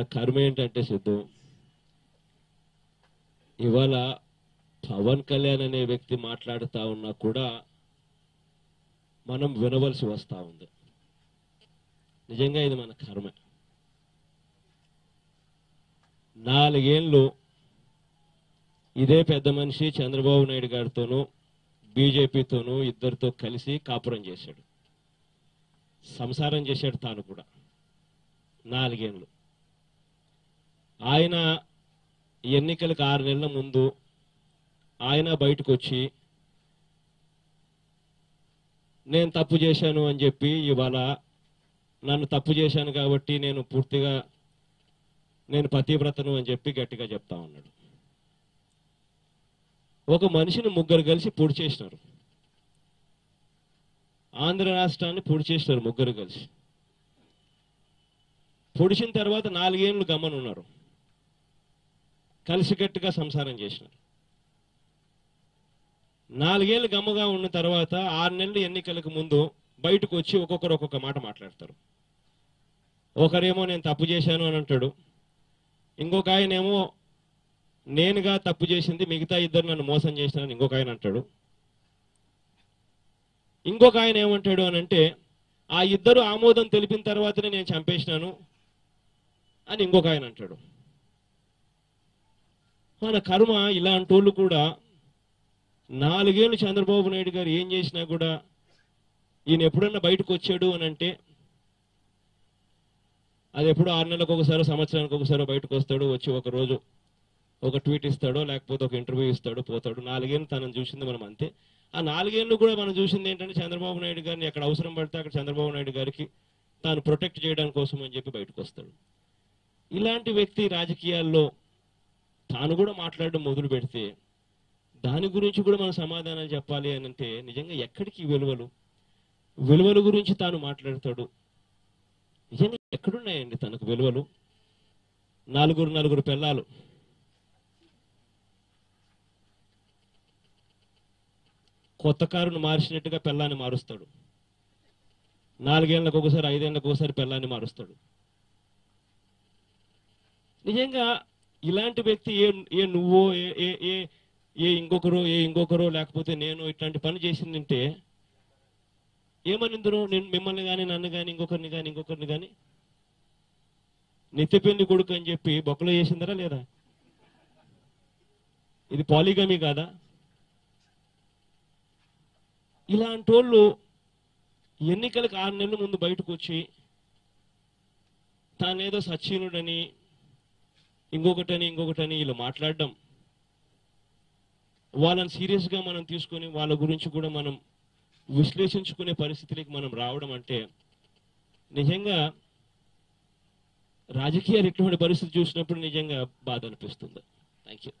మన కర్మ ఏంటంటే సిద్ధు ఇవాళ పవన్ కళ్యాణ్ అనే వ్యక్తి మాట్లాడుతూ ఉన్నా కూడా మనం వినవలసి వస్తూ ఉంది. నిజంగా ఇది మన కర్మ. నాలుగేళ్ళు ఇదే పెద్ద మనిషి చంద్రబాబు నాయుడు గారితోనూ బీజేపీతోనూ ఇద్దరితో కలిసి కాపురం చేశాడు. సంసారం చేశాడు తాను కూడా. నాలుగేళ్ళు. ఆయన ఎన్నికలకు ఆరు నెలల ముందు ఆయన బయటకు వచ్చి నేను తప్పు చేశాను అని చెప్పి ఇవాళ నన్ను తప్పు చేశాను కాబట్టి నేను పూర్తిగా నేను పతివ్రతను అని చెప్పి గట్టిగా చెప్తా ఉన్నాడు. ఒక మనిషిని ముగ్గురు కలిసి పొడి చేసినారు. ఆంధ్ర రాష్ట్రాన్ని పొడి చేసినారు ముగ్గురు కలిసి. పొడిచిన తర్వాత నాలుగేళ్ళు గమ్మనున్నారు కలిసికట్టుగా సంసారం చేసినారు. నాలుగేళ్ళు గమ్మగా ఉన్న తర్వాత ఆరు నెలలు ఎన్నికలకు ముందు బయటకు వచ్చి ఒక్కొక్కరు ఒక్కొక్క మాట మాట్లాడతారు. ఒకరేమో నేను తప్పు చేశాను అని అంటాడు. ఇంకొక ఆయనేమో నేనుగా తప్పు చేసింది మిగతా ఇద్దరు నన్ను మోసం చేసినారని ఇంకొక ఆయన అంటాడు. ఇంకొక ఆయన ఏమంటాడు అని అంటే ఆ ఇద్దరు ఆమోదం తెలిపిన తర్వాతనే నేను చంపేసినాను అని ఇంకొక ఆయన అంటాడు. మన కర్మ ఇలాంటి వాళ్ళు కూడా నాలుగేళ్ళు చంద్రబాబు నాయుడు గారు ఏం చేసినా కూడా ఈయన ఎప్పుడన్నా బయటకు వచ్చాడు అని అంటే అది ఎప్పుడు ఆరు నెలలకు ఒకసారి సంవత్సరానికి ఒకసారి బయటకు వస్తాడు వచ్చి ఒక రోజు ఒక ట్వీట్ ఇస్తాడో లేకపోతే ఒక ఇంటర్వ్యూ ఇస్తాడో పోతాడు. నాలుగేళ్ళు తనను చూసింది మనం అంతే. ఆ నాలుగేళ్ళు కూడా మనం చూసింది ఏంటంటే చంద్రబాబు నాయుడు గారిని ఎక్కడ అవసరం పడితే అక్కడ చంద్రబాబు నాయుడు గారికి తాను ప్రొటెక్ట్ చేయడానికి కోసం అని చెప్పి బయటకు వస్తాడు. ఇలాంటి వ్యక్తి రాజకీయాల్లో తాను కూడా మాట్లాడడం మొదలు పెడితే దాని గురించి కూడా మనం సమాధానం చెప్పాలి అని అంటే నిజంగా ఎక్కడికి విలువలు? విలువల గురించి తాను మాట్లాడతాడు. నిజంగా ఎక్కడున్నాయండి తనకు విలువలు? నలుగురు నలుగురు పిల్లలు. కొత్త కారును మార్చినట్టుగా పిల్లాన్ని మారుస్తాడు. నాలుగేళ్ళకు ఒకసారి ఐదేళ్ళకు ఒకసారి పిల్లాన్ని మారుస్తాడు. నిజంగా ఇలాంటి వ్యక్తి ఏ ఏ నువ్వో ఏ ఏ ఏ ఏ ఇంకొకరో ఏ ఇంకొకరో లేకపోతే నేను ఇట్లాంటి పని చేసిందంటే ఏమనిందరు? నేను మిమ్మల్ని కానీ నన్ను కానీ ఇంకొకరిని కానీ ఇంకొకరిని కానీ నిత్యపెళ్ళి కొడుకు అని చెప్పి బొక్కలో చేసిందరా లేదా? ఇది పాలిగమి కాదా? ఇలాంటి వాళ్ళు ఎన్నికలకు ఆరు నెలల ముందు బయటకు వచ్చి తానేదో సచ్చీనుడని ఇంకొకటని ఇంకొకటని వీళ్ళు మాట్లాడడం. వాళ్ళని సీరియస్గా మనం తీసుకొని వాళ్ళ గురించి కూడా మనం విశ్లేషించుకునే పరిస్థితులకి మనం రావడం అంటే నిజంగా రాజకీయాలు ఇటువంటి పరిస్థితి చూసినప్పుడు నిజంగా బాధ అనిపిస్తుంది. Thank you